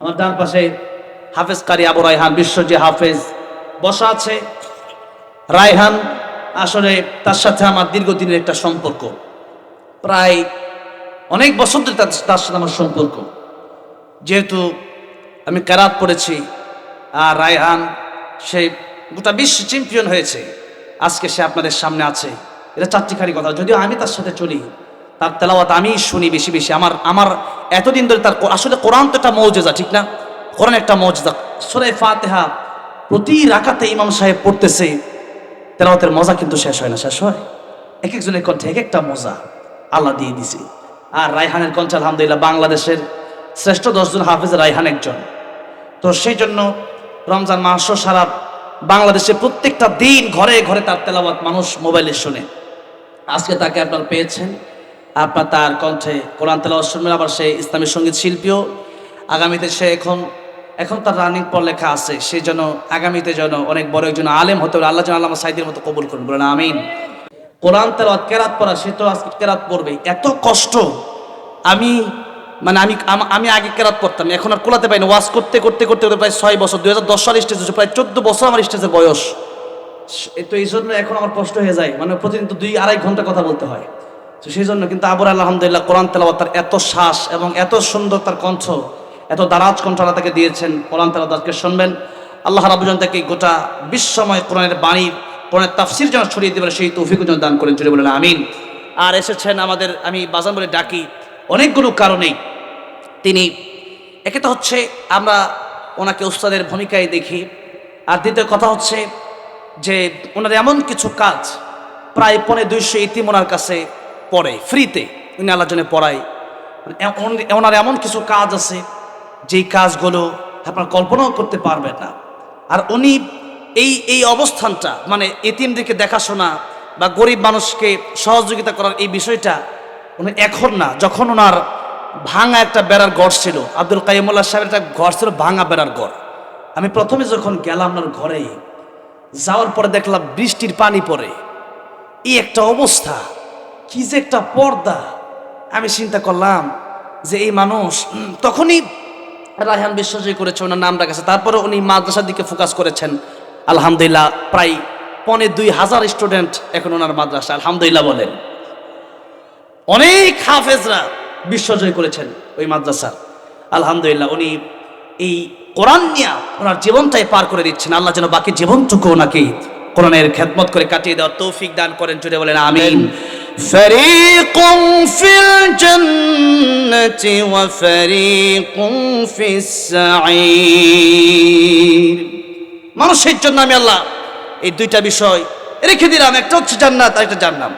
আমার ডান পাশে হাফেজ কারি আবু রায়হান বিশ্বজি হাফেজ। বসা আছে। রায়হান আসলে তার সাথে আমার দীর্ঘদিনের একটা সম্পর্ক। প্রায় অনেক বছর ধরে তার সাথে আমার সম্পর্ক। যেহেতু আমি ক্যারাত পড়েছি, আর রায়হান সে গোটা বিশ্ব চ্যাম্পিয়ন হয়েছে। আজকে সে আপনাদের সামনে আছে। এটা চারটিখানি কথা। যদিও আমি তার সাথে চলি তার তেলাওয়াত আমি শুনি বেশি বেশি। আমার আমার এতদিন ধরে তার আসলে কোরআন তো একটা মৌজেজা, ঠিক না? কোরআন একটা মৌজেজা। সুরে ফাতেহা প্রতি রাকাতে ইমাম সাহেব পড়তেছে, তেলাওয়াতের মজা কিন্তু শেষ হয় না, শেষ হয়। এক একজনের কণ্ঠে এক একটা মজা আল্লাহ দিয়ে দিছে। আর রায়হানের কণ্ঠে আলহামদুলিল্লাহ বাংলাদেশের শ্রেষ্ঠ দশজন হাফিজ রায়হান একজন। তো সেই জন্য রমজান মাস সারা বাংলাদেশে প্রত্যেকটা দিন ঘরে ঘরে তার তেলাওয়াত মানুষ মোবাইলে শুনে। আজকে তাকে আপনার পেয়েছেন। আপনার তার কণ্ঠে কোরআন তেলাওয়াত শুনবেন। আবার সে ইসলামী সংগীত শিল্পীও। আগামীতে সে এখন এখন তার রানিং পর পড়ালেখা আছে। সে যেন আগামীতে যেন অনেক বড় একজন আলেম হতে পারে। আল্লাহ যেন আল্লাহ সাইদের মতো কবুল করুন। বলেন আমিন। কোরআন তেলাওয়াত কেরাত পড়া, সে তো আজকে কেরাত পড়বে। এত কষ্ট। আমি মানে আমি আমি আগে কেরাত পড়তাম। এখন আর কোলাতে পাই না। ওয়াজ করতে করতে করতে করতে প্রায় ছয় বছর, দুই হাজার দশ সাল স্টেজ প্রায় চোদ্দ বছর আমার স্টেজের বয়স। তো এই জন্য এখন আমার কষ্ট হয়ে যায়। মানে প্রতিদিন তো দুই, আড়াই ঘণ্টা কথা বলতে হয়। তো সেই জন্য কিন্তু আবর আলহামদুলিল্লাহ কোরআন তেলাওয়াত তার এত শ্বাস এবং এত সুন্দর তার কণ্ঠ, এত দারাজ কণ্ঠ আল্লাহ তাকে দিয়েছেন। কোরআন তেলাওয়াত শুনবেন। আল্লাহ রাবুজন তাকে গোটা বিশ্বময় কোরআনের বাণীর কোরআনের তাফসির যেন ছড়িয়ে দেবেন, সেই তৌফিক যেন দান করেন চলে বলেন, আমিন। আর এসেছেন আমাদের, আমি বাজান বলে ডাকি, অনেকগুলো কারণেই। তিনি, একে তো হচ্ছে আমরা ওনাকে উস্তাদের ভূমিকায় দেখি, আর দ্বিতীয় কথা হচ্ছে যে ওনার এমন কিছু কাজ, প্রায় পনে দুইশো ইতিম ওনার কাছে পড়ে ফ্রিতে উনি আল্লাহ জন্য পড়ায়। মানে ওনার এমন কিছু কাজ আছে, যেই কাজগুলো আপনার কল্পনাও করতে পারবেন না। আর উনি এই এই অবস্থানটা মানে এতিমদেরকে দেখাশোনা বা গরিব মানুষকে সহযোগিতা করার এই বিষয়টা উনি এখন না, যখন ওনার ভাঙা একটা বেড়ার ঘর ছিল, আব্দুল কাইমুল্লাহ সাহেবের একটা ঘর ছিল ভাঙা বেড়ার ঘর। আমি প্রথমে যখন গেলাম ওনার ঘরে যাওয়ার পরে দেখলাম বৃষ্টির পানি পড়ে। এই একটা অবস্থা। কি যে একটা পর্দা। আমি চিন্তা করলাম যে এই মানুষ তখনই রায়হান বিশ্বজয় করেছে, ওনার নাম রাখেছে তারপরে উনি মাদ্রাসার দিকে ফোকাস করেছেন। আলহামদুলিল্লাহ, প্রায় পনে দুই হাজার স্টুডেন্ট এখন ওনার মাদ্রাসা আলহামদুলিল্লাহ বলেন। অনেক হাফেজরা বিশ্বজয় করেছেন ওই মাদ্রাসার। আলহামদুলিল্লাহ, উনি এই কোরআন নিয়ে ওনার জীবনটাই পার করে দিচ্ছেন। আল্লাহ যেন বাকি জীবনটুকু ওনাকে কোরআনের খেদমত করে কাটিয়ে দেওয়ার তৌফিক দান করেন। জুড়ে বলেন, আমিন। فريق في الجنة وفريق في السعير মানুষের জন্য আমি আল্লাহ এই দুইটা বিষয় রেখে দিলাম একটা হচ্ছে জান্নাত আর একটা জান্নাম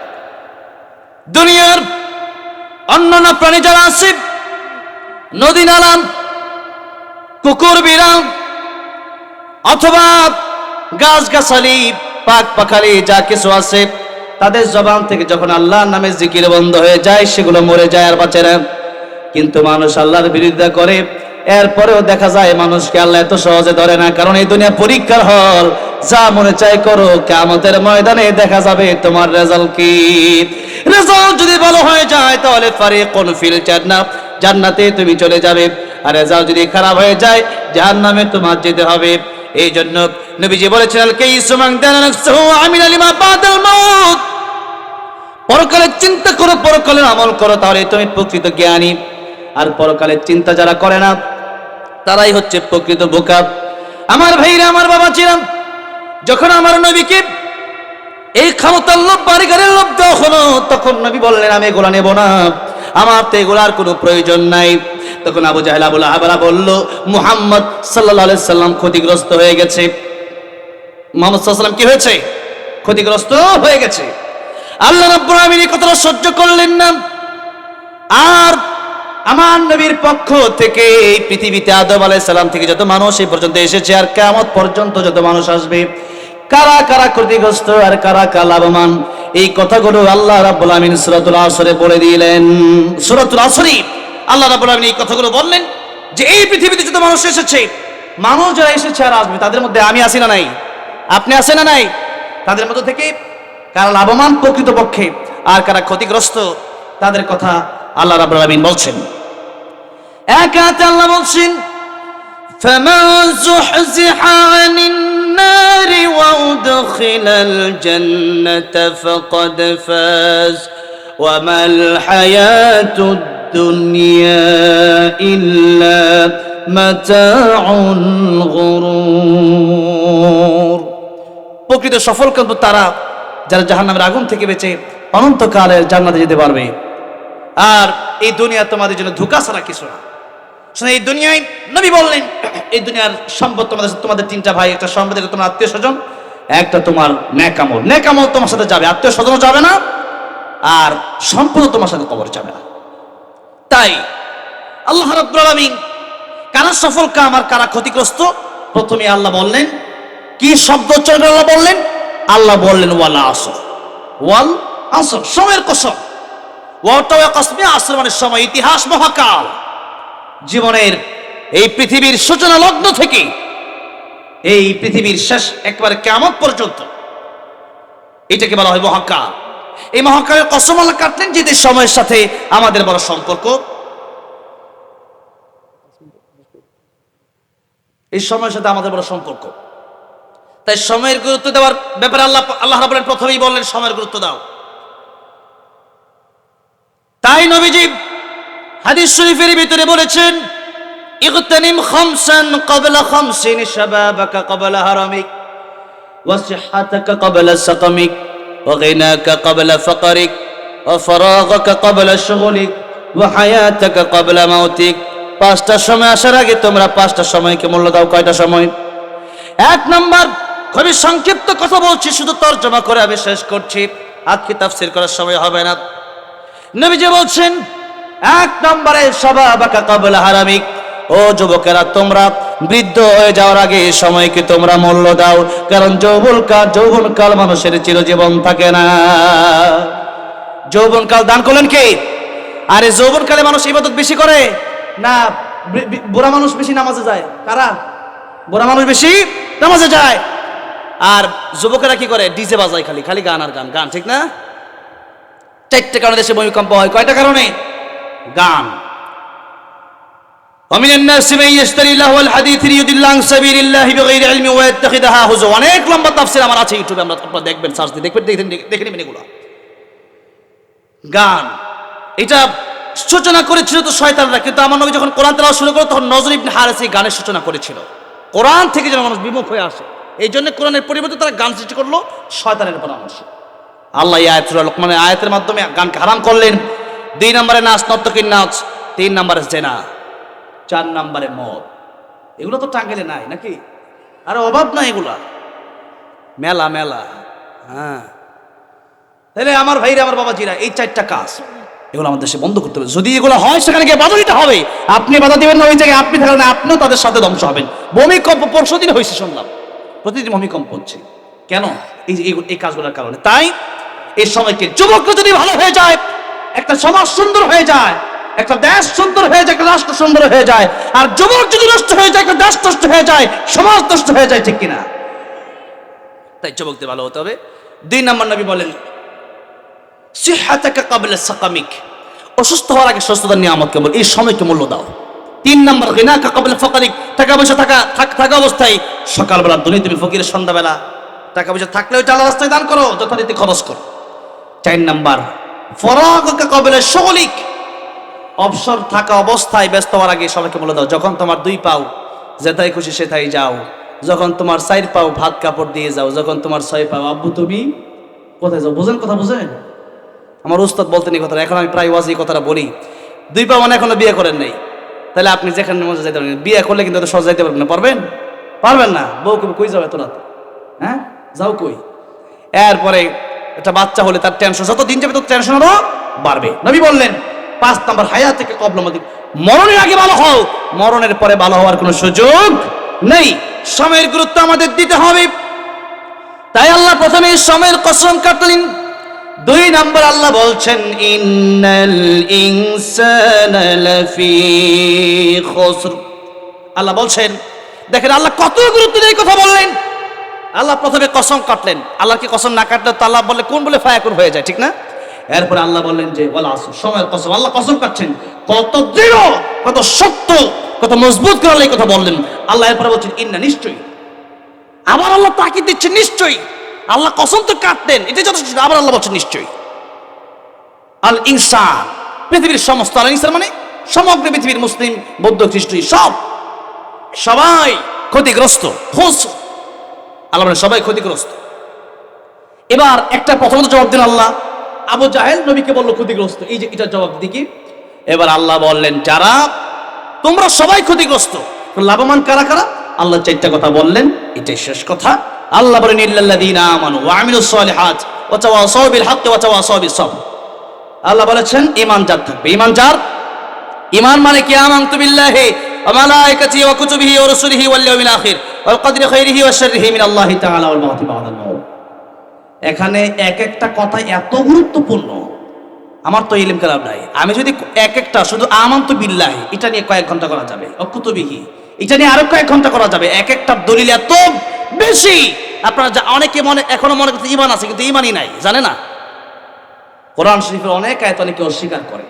দুনিয়ার অন্যান্য প্রাণী যারা আছে নদী নালাম কুকুর বিড়াল অথবা গাছ গাছালি পাক পাখালি যা কিছু আছে তাদের জবান থেকে যখন আল্লাহর নামে জিকির বন্ধ হয়ে যায়, সেগুলো মরে যায় আর বাঁচে না। কিন্তু মানুষ আল্লাহর বিরোধিতা করে, এরপরেও দেখা যায় মানুষকে আল্লাহ এত সহজে ধরে না। কারণ এই দুনিয়া পরীক্ষার হল, যা মনে চাই করো কেমতের ময়দানে দেখা যাবে তোমার রেজাল্ট কি। রেজাল্ট যদি ভালো হয়ে যায়, তাহলে পারে কোন ফিল জান্নাত জান্নাতে তুমি চলে যাবে। আর রেজাল্ট যদি খারাপ হয়ে যায়, জাহান্নামে তোমার যেতে হবে। এই জন্য নবীজি বলেছেন, আল কাইসু মান দানা নাফসুহু আমিলা লিমা বাদাল মাউত। পরকালের চিন্তা করো পরকালের আমল করো, তাহলে তুমি প্রকৃত জ্ঞানী। আর পরকালের চিন্তা যারা করে না, তারাই হচ্ছে প্রকৃত বোকা। আমার ভাইরা, আমার বাবা ছিলাম যখন আমার নবীকে এই ক্ষমতার লোভ, বাড়িঘরের লোভ দেওয়া হলো, তখন নবী বললেন, আমি এগুলা নেব না। আমার তো এগুলার কোনো প্রয়োজন নাই। তখন আবু জাহেল আবুল আবারা বলল, মুহাম্মদ সাল্লাহ সাল্লাম ক্ষতিগ্রস্ত হয়ে গেছে। মোহাম্মদ সাল্লাম কি হয়েছে? ক্ষতিগ্রস্ত হয়ে গেছে। আল্লাহ রাব্বুল আলামিন এই কথাটা সহ্য করলেন না। আর আমার নবীর পক্ষ থেকে এই পৃথিবীতে আদম আলাইহিস সালাম থেকে যত মানুষ এই পর্যন্ত এসেছে, আর কেমন পর্যন্ত যত মানুষ আসবে, কারা কারা ক্ষতিগ্রস্ত আর কারা কারা লাভবান, এই কথাগুলো আল্লাহ রাব্বুল আমিন সূরাতুল আসরে বলে দিলেন। সূরাতুল আসরি আল্লাহ রাব্বুল আমিন এই কথাগুলো বললেন যে, এই পৃথিবীতে যত মানুষ এসেছে, মানুষ যারা এসেছে আর আসবে, তাদের মধ্যে আমি আসি না নাই? আপনি আছেন না নাই তাদের মধ্যে থেকে কারা লাভবান প্রকৃতপক্ষে আর কারা ক্ষতিগ্রস্ত তাদের কথা আল্লাহ রাব্বুল আমিন বলছেন এক হাতে আল্লাহ বলছেন فمن زحزح عن النار وادخل الجنة فقد فاز وما الحياة الدنيا إلا متاع الغرور প্রকৃত সফল কিন্তু তারা, যারা জাহান্নামের আগুন থেকে বেঁচে অনন্তকালের জান্নাতে যেতে পারবে। আর এই দুনিয়া তোমাদের জন্য ধোকা ছাড়া কিছু না। এই দুনিয়ায় নবী বললেন, এই দুনিয়ার সম্পদ তোমাদের তোমাদের তিনটা ভাই, একটা সম্পদ তোমার আত্মীয় স্বজন, একটা তোমার ন্যাকামল। ন্যাকামল তোমার সাথে যাবে, আত্মীয় স্বজনও যাবে না, আর সম্পদও তোমার সাথে কবর যাবে না। তাই আল্লাহ রাব্বুল আলামিন কারা সফল কাম আর কারা ক্ষতিগ্রস্ত? প্রথমে আল্লাহ বললেন কি শব্দ উচ্চারণ আল্লাহ বললেন? আল্লাহ বললেন, ওয়ালা আসর। ওয়াল আসর, সময়ের কসম ওয়াটাও কসমে আসর মানে সময়, ইতিহাস মহাকাল। জীবনের এই পৃথিবীর সূচনা লগ্ন থেকে এই পৃথিবীর শেষ, একবারে কেমন পর্যন্ত এটাকে বলা হয় মহাকাল। এই মহাকালের কসম আল্লাহ কাটলেন যে সময়ের সাথে আমাদের বড় সম্পর্ক। এই সময়ের সাথে আমাদের বড় সম্পর্ক। তাই সময়ের গুরুত্ব দেওয়ার ব্যাপারে আল্লাহ আল্লাহ রাবুলেন প্রথমেই বললেন, সময়ের গুরুত্ব দাও। তাই নবীজি হাদিস শরীফের ভিতরে বলেছেন, ইগতানিম খামসান ক্বাবলা খামসিন শাবাবাকা ক্বাবলা হারামিক, ওয়া সিহহাতাকা ক্বাবলা সাকামিক ওয়া গিনাকা ক্বাবলা ফাকারিক, ওয়া ফারাগাকা ক্বাবলা শুগলিক, ওয়া হায়াতাকা ক্বাবলা মাউতিক। পাঁচটা সময় আসার আগে তোমরা পাঁচটা সময়কে মূল্য দাও, কয়টা সময়? এক নম্বর খুবই সংক্ষিপ্ত কথা বলছি, শুধু তর্জমা করে আমি শেষ করছি। আজকে তাফসির করার সময় হবে না। নবীজি বলছেন, এক নম্বরে সবা বাকা কাবল হারামিক ও যুবকেরা, তোমরা বৃদ্ধ হয়ে যাওয়ার আগে সময়কে তোমরা মূল্য দাও, কারণ যৌবনকাল যৌবনকাল মানুষের চিরজীবন থাকে না। যৌবনকাল দান করলেন কে? আরে যৌবনকালে মানুষ ইবাদত বেশি করে? না বুড়া মানুষ বেশি নামাজে যায়। কারা? বুড়া মানুষ বেশি নামাজে যায়। আর যুবকেরা কি করে ডিজে বাজায় খালি খালি গান আর গান গান ঠিক না চারটে কারণে দেশে ভূমিকম্প হয় কয়টা কারণে গান ومن الناس من يشتري له الحديث ليضل عن سبيل الله بغير علم ويتخذها هزوا অনেক লম্বা তাফসীর আমার আছে ইউটিউবে আমরা আপনারা দেখবেন সার্চ দিয়ে দেখবেন দেখে দেখে নেবেন এগুলো গান এটা সূচনা করেছিল তো শয়তানরা কিন্তু আমার নবী যখন কোরআন তেলাওয়াত শুরু করে তখন নজর ইবনে হারিস এই গানের সূচনা করেছিল কোরআন থেকে যেন মানুষ বিমুখ হয়ে আসে এই জন্য কোরআনের পরিবর্তে তারা গান সৃষ্টি করল শয়তানের পরামর্শ। আল্লাহ এই আয়াতুল মানে আয়াতের মাধ্যমে গানকে হারাম করলেন। দুই নম্বরে নাচ নর্তকীর নাচ, তিন নম্বরে জেনা, চার নম্বরে মদ। এগুলো তো টাঙ্গেলে নাই নাকি? আর অভাব নাই এগুলা। মেলা মেলা হ্যাঁ। তাহলে আমার ভাইরা, আমার বাবাজিরা, এই চারটা কাজ এগুলো আমাদের দেশে বন্ধ করতে হবে। যদি এগুলো হয়, সেখানে গিয়ে বাধা দিতে হবে। আপনি বাধা দিবেন না, ওই জায়গায় আপনি থাকলেন আপনিও তাদের সাথে ধ্বংস হবেন। ভূমিকম্প পরশু দিন হয়েছে শুনলাম। প্রতিদিন ভূমিকম্প হচ্ছে। কেন? এই যে এই- কাজগুলোর কারণে। তাই এই সময়কে যুবকরা যদি ভালো হয়ে যায়, একটা সমাজ সুন্দর হয়ে যায়, একটা দেশ সুন্দর হয়ে যায়, একটা রাষ্ট্র সুন্দর হয়ে যায়, আর যুবক যদি নষ্ট হয়ে যায়, একটা দেশ নষ্ট হয়ে যায়, সমাজ নষ্ট হয়ে যায়, ঠিক কিনা? তাই যুবকদের ভালো হতে হবে। দুই নম্বর নবী বলেন, সিহাতাকা কাবলা সাকামিক। অসুস্থ হওয়ার আগে সুস্থতার নিয়ামতকে বল, এই সময়কে মূল্য দাও। তিন নম্বর গিনাকা কাবলা ফকারিক টাকা পয়সা থাকা, থাক- অবস্থায় সকালবেলা দুনি তুমি ফকিরের সন্ধ্যাবেলা টাকা পয়সা থাকলে ওইটা আল্লাহ রাস্তায় দান করো, যথারীতি খরচ করো। চার নাম্বার, ফরাগকা কবলে সগলিক অবসর থাকা অবস্থায় ব্যস্ত হওয়ার আগে সবাইকে বলে দাও, যখন তোমার দুই পাও যেথায় খুশি সেথায় যাও, যখন তোমার চার পাও ভাত কাপড় দিয়ে যাও, যখন তোমার ছয় পাও, আব্বু তুমি কোথায় যাও? বুঝেন কথা, বুঝেন? আমার উস্তাদ বলতেন এই কথাটা, এখন আমি প্রায় ওয়াজ এই কথাটা বলি। দুই পাও মানে এখনও বিয়ে করেন নাই। তাহলে আপনি যেখানে মজা যাইতে পারবেন। বিয়ে করলে কিন্তু সহজ যাইতে পারবেন না। পারবেন? পারবেন না। বউ কই কই যাও এত রাত? হ্যাঁ? যাও কই? এরপরে একটা বাচ্চা হলে তার টেনশন যত দিন যাবে তত টেনশন আরও বাড়বে। নবী বললেন, পাঁচ নম্বর হায়া থেকে কবলমতি মরণের আগে ভালো হও। মরণের পরে ভালো হওয়ার কোনো সুযোগ নেই। সময়ের গুরুত্ব আমাদের দিতে হবে। তাই আল্লাহ প্রথমে সময়ের কসম কাটলেন। দুই নম্বর আল্লাহ বলছেন, ইন্নাল ইনসানা খুসর। আল্লাহ বলছেন, দেখেন, আল্লাহ কত গুরুত্ব দিয়ে কথা বললেন। আল্লাহ প্রথমে কসম কাটলেন। আল্লাহকে কসম না কাটলে তো আল্লাহ বলে কোন বলে ফায়াকুন হয়ে যায়, ঠিক না? এরপরে আল্লাহ বললেন যে বলা আসো সময়ের কসম। আল্লাহ কসম কাটছেন। কত দৃঢ়, কত শক্ত, কত মজবুত করে আল্লাহ কথা বললেন। আল্লাহ এরপরে বলছেন, ইন্না নিশ্চয়ই। আবার আল্লাহ তাকিদ দিচ্ছে নিশ্চয়ই। আল্লাহ কসম তো কাটতেন এটা যথেষ্ট, আবার আল্লাহ বলছেন নিশ্চয়ই। আল ইনসান, পৃথিবীর সমস্ত, আল ইনসান মানে সমগ্র পৃথিবীর মুসলিম, বৌদ্ধ খ্রিস্টান সব। সবাই ক্ষতিগ্রস্ত, হোস। আল্লাহ বলেন, সবাই ক্ষতিগ্রস্ত। এবার একটা প্রথমত জবাব দিন আল্লাহ। আবু জাহেল নবীকে বলল, ক্ষতিগ্রস্ত। এই যে, এটা জবাব দিকে এবার আল্লাহ বললেন, যারা, তোমরা সবাই ক্ষতিগ্রস্ত। লাভবান কারা কারা? আল্লাহ চারটা কথা বললেন, এটাই শেষ কথা। আল্লাহ বলেন, ইল্লাল্লাযীনা আমানু ওয়া আমিলুস সালিহাত ওয়া তাওয়াসাউ বিল হাক্কি ওয়া তাওয়াসাউ বিস আল্লাহ বলেছেন, ঈমান যার থাকবে। ঈমান যার? ঈমান মানে কি? আমানতু বিল্লাহি ওয়া মালাইকাতিহি ওয়া কুতুবিহি ওয়া রুসুলিহি ওয়াল ইয়াউমিল আখির ওয়াল কদরি খাইরিহি ওয়া শাররিহি মিন আল্লাহি তাআলা ওয়াল মাউতি বা'দাল মাউত। এখানে এক একটা কথা এত গুরুত্বপূর্ণ, আমার তো ইলিম কালাম নাই। আমি যদি এক একটা, শুধু আমান্ত বিল্লাহি, এটা নিয়ে কয়েক ঘণ্টা করা যাবে। অকুতবিহি এটা নিয়ে আরও কয়েক ঘণ্টা করা যাবে। এক একটা দলিল এত বেশি। আপনারা অনেকে মনে এখনও মনে করতে ইমান আছে, কিন্তু ইমানই নাই, জানে না? কোরআন শরীফের অনেক আয়ত অনেকে অস্বীকার করে।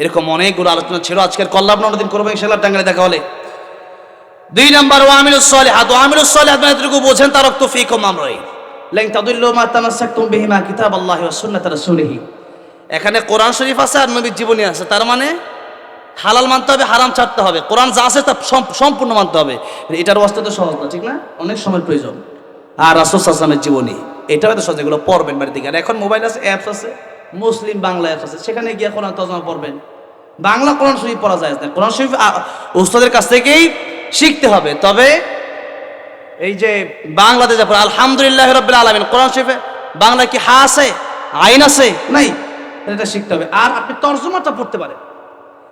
এরকম অনেকগুলো আলোচনা ছিল, আজকের কল্লাভ অন্যদিন করব ইনশাল্লাহ টাঙ্গালে দেখা হলে। দুই নম্বর ওয়ামিলুস সালিহাত। ওয়ামিলুস সালিহাত মানে এতটুকু বোঝেন, তার রক্ত ফি কম আমরাই লাইন তাদুল্লু মা তামাসসাকতুম বিহি মা কিতাবাল্লাহি ওয়া সুন্নাত রাসূলিহি। এখানে কোরআন শরীফ আছে আর নবীর জীবনী আছে, তার মানে হালাল মানতে হবে, হারাম ছাড়তে হবে। কোরআন যা আছে তা সম- সম্পূর্ণ মানতে হবে। এটার অবস্থা তো সহজ না, ঠিক না? অনেক সময়ের প্রয়োজন। আর রাসুল আসলামের জীবনী, এটাও তো সহজ এগুলো পড়বেন বাড়িতে গিয়ে আর এখন মোবাইল আছে অ্যাপস আছে, মুসলিম বাংলা অ্যাপস আছে। সেখানে গিয়ে কোরআন তর্জমা পড়বেন। বাংলা কোরআন শরীফ পড়া যায় না। কোরআন শরীফ উস্তাদের কাছ থেকেই শিখতে হবে। তবে এই যে বাংলাদেশ যখন আলহামদুলিল্লাহ রবিল আলমিন, কোরআন শরীফে বাংলা কি হা আছে, আইন আছে? নাই। এটা শিখতে হবে। আর আপনি তর্জমাটা পড়তে পারেন।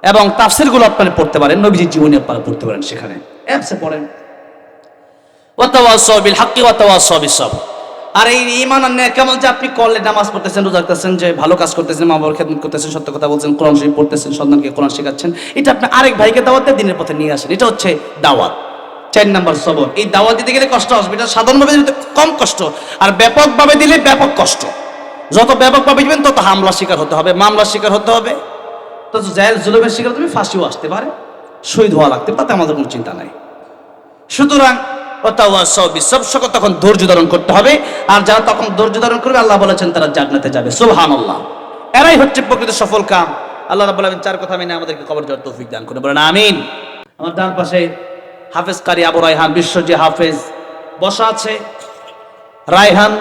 এবং তাফসিরগুলো আপনারা পড়তে পারেন, নবীজির জীবনী আপনারা পড়তে পারেন সেখানে। অ্যাপসে পড়েন। ওয়াতাওয়াসাউ বিল হাক্কি ওয়াতাওয়াসাউ বিস সাবর। আর এই ঈমান আর আমল যে আপনি করলেন নামাজ পড়তেছেন, রোজা রাখতেছেন, যে ভালো কাজ করতেছেন, মা বাবার খেদমত করতেছেন, সত্য কথা বলছেন, কোরআন শরীফ পড়তেছেন, সন্তানকে কোরআন শেখাচ্ছেন, এটা আপনি আরেক ভাইকে দাওয়াত দিয়ে দিনের পথে নিয়ে আসেন। এটা হচ্ছে দাওয়াত। চার নাম্বার সবর। এই দাওয়াত দিতে গেলে কষ্ট আসবে। এটা সাধারণভাবে দিলে কম কষ্ট। আর ব্যাপকভাবে দিলে ব্যাপক কষ্ট। যত ব্যাপকভাবে দিবেন, তত হামলা শিকার হতে হবে। মামলার শিকার হতে হবে। তত জায়েল জুলুমের শিকার তুমি ফাঁসিও আসতে পারে, শহীদ হওয়া লাগতে পারে আমাদের কোনো চিন্তা নাই। সুতরাং সব সকল তখন ধৈর্য ধারণ করতে হবে, আর যারা তখন ধৈর্য ধারণ করবে, আল্লাহ বলেছেন তারা জান্নাতে যাবে। সুবহান আল্লাহ এরাই হচ্ছে প্রকৃত সফল কাম। আল্লাহ রাব্বুল আলামিন চার কথা মেনে আমাদেরকে কবর যাওয়ার তৌফিক দান করে বলেন, আমিন। আমার ডান পাশে হাফেজ কারি আবু রায়হান বিশ্বজি হাফেজ, বসা আছে। রায়হান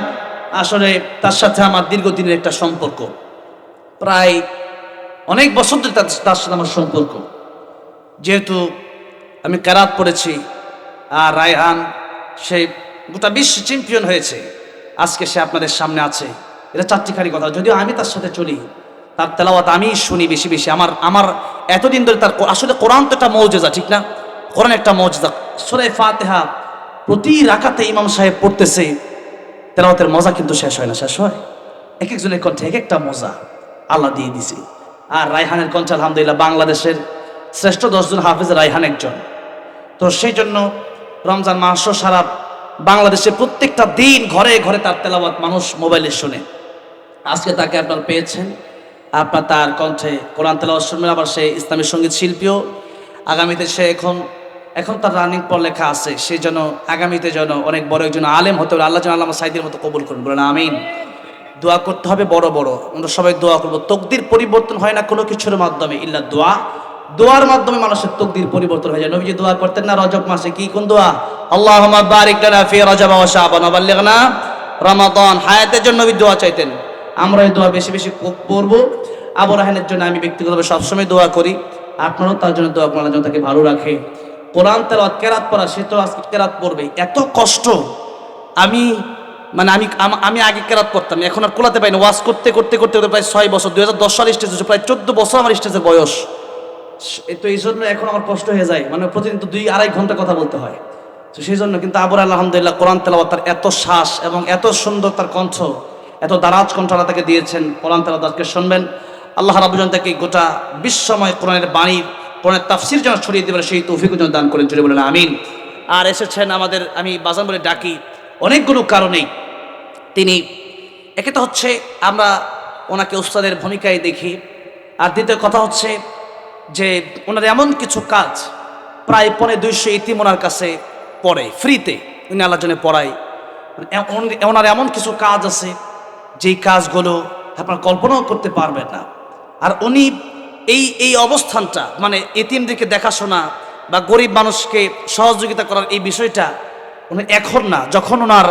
আসলে তার সাথে আমার দীর্ঘদিনের একটা সম্পর্ক। প্রায় অনেক বছর ধরে তার সাথে আমার সম্পর্ক। যেহেতু আমি ক্যারাত পড়েছি আর রায়হান, সে গোটা বিশ্ব চ্যাম্পিয়ন হয়েছে। আজকে সে আপনাদের সামনে আছে। এটা চারটিখানি কথা। যদিও আমি তার সাথে চলি, তার তেলাওয়াত আমি শুনি বেশি বেশি। আমার আমার এতদিন ধরে তার আসলে কোরআন তো একটা মৌজেজা, ঠিক না? কোরআন একটা মৌজেজা। সুরে ফাতেহা প্রতি রাখাতে ইমাম সাহেব পড়তেছে, তেলাওয়াতের মজা কিন্তু শেষ হয় না, শেষ হয়। এক একজনের কণ্ঠে এক একটা মজা আল্লাহ দিয়ে দিছে। আর রায়হানের কণ্ঠে আলহামদুলিল্লাহ বাংলাদেশের শ্রেষ্ঠ দশজন হাফিজ রায়হান একজন। তো সেই জন্য রমজান মাস সারা বাংলাদেশে প্রত্যেকটা দিন ঘরে ঘরে তার তেলাওয়াত মানুষ মোবাইলে শুনে। আজকে তাকে আপনার পেয়েছেন। আপনার তার কণ্ঠে কোরআন তেলাওয়াত শুনবেন, আবার সে ইসলামী সংগীত শিল্পীও। আগামীতে সে এখন এখন তার রানিং পড়ালেখা আছে, সে যেন আগামীতে যেন অনেক বড় একজন আলেম হতে পারে। আল্লাহ যেন আল্লাহ সাইদের মতো কবুল করুন। বলেন আমিন। দোয়া করতে হবে, বড় বড়। আমরা সবাই দোয়া করব। তকদির পরিবর্তন হয় না কোনো কিছুর মাধ্যমে, ইল্লা দোয়া। দোয়ার মাধ্যমে মানুষের তকদির পরিবর্তন হয়ে যায়। নবীজি দোয়া করতেন না, রজব মাসে কি, কোন দোয়া? আল্লাহুম্মা বারিক লানা ফি রজব ওয়া শাবান ওয়া রমাদান। হায়াতের জন্য নবী দোয়া চাইতেন। আমরা এই দোয়া বেশি বেশি পড়ব। আবু রাহানের জন্য আমি ব্যক্তিগতভাবে সবসময় দোয়া করি। আপনারাও তার জন্য দোয়া করার জন্য তাকে ভালো রাখে। কোরআন তেলাওয়াত, কেরাত পড়া, সে তো আজকে কেরাত পড়বে এত কষ্ট। আমি মানে আমি আমি আগে কেরাত করতাম, এখন আর কোলাতে পাইনি ওয়াজ করতে করতে করতে করতে প্রায় ছয় বছর, দুই হাজার দশ সাল স্টেজ প্রায় চোদ্দ বছর আমার স্টেজের বয়স। তো এই জন্য এখন আমার কষ্ট হয়ে যায়। মানে প্রতিদিন তো দুই, আড়াই ঘণ্টা কথা বলতে হয়। তো সেই জন্য কিন্তু আবুর আলহামদুলিল্লাহ কোরআন তেলাওয়াত তার এত শ্বাস এবং এত সুন্দর তার কণ্ঠ, এত দারাজ কণ্ঠ আল্লাহ তাকে দিয়েছেন। কোরআন তেলাওয়াত শুনবেন। আল্লাহ রাবুজন তাকে গোটা বিশ্বময় কোরআনের বাণী, কোরআনের তাফসির যেন ছড়িয়ে দেবেন, সেই তৌফিক দান করেন। চলে বলেন, আমিন। আর এসেছেন আমাদের, আমি বাজান বলে ডাকি, অনেকগুলো কারণেই। তিনি, একে তো হচ্ছে আমরা ওনাকে উস্তাদের ভূমিকায় দেখি। আর দ্বিতীয় কথা হচ্ছে যে ওনার এমন কিছু কাজ প্রায় পনে দুইশো ইতিম ওনার কাছে পড়ে, ফ্রিতে উনি আল্লাহ জন্য পড়ায়। ওনার এমন কিছু কাজ আছে যেই কাজগুলো আপনার কল্পনাও করতে পারবেন না। আর উনি এই এই অবস্থানটা মানে এতিমদেরকে দেখাশোনা বা গরিব মানুষকে সহযোগিতা করার এই বিষয়টা উনি এখন না, যখন ওনার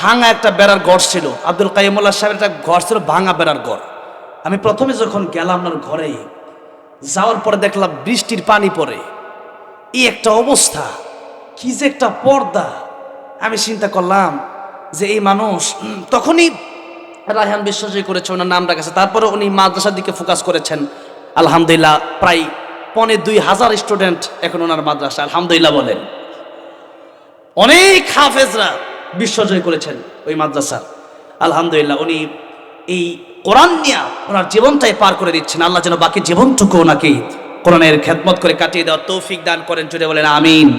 ভাঙা একটা বেড়ার গড় ছিল। আব্দুল কাইমুল্লাহ সাহেবের একটা ঘর ছিল ভাঙা বেড়ার গড় আমি প্রথমে যখন গেলাম ওনার ঘরে, যাওয়ার পরে দেখলাম বৃষ্টির পানি পড়ে। এই একটা অবস্থা, কি যে একটা পর্দা। আমি চিন্তা করলাম যে এই মানুষ, তখনই রায়হান বিশ্বাসী করেছে, ওনার নাম রাখেছে। তারপরে উনি মাদ্রাসার দিকে ফোকাস করেছেন। আলহামদুলিল্লাহ, প্রায় পনে দুই হাজার স্টুডেন্ট এখন ওনার মাদ্রাসা আলহামদুলিল্লাহ বলেন। অনেক হাফেজরা বিশ্বজয় করেছেন ওই মাদ্রাসার আলহামদুলিল্লাহ, উনি এই কোরআন নিয়ে ওনার জীবনটাই পার করে দিচ্ছেন। আল্লাহ যেন বাকি জীবনটুকু ওনাকে কোরআনের খেদমত করে কাটিয়ে দেওয়ার তৌফিক দান করেন। জুড়ে বলেন, আমিন।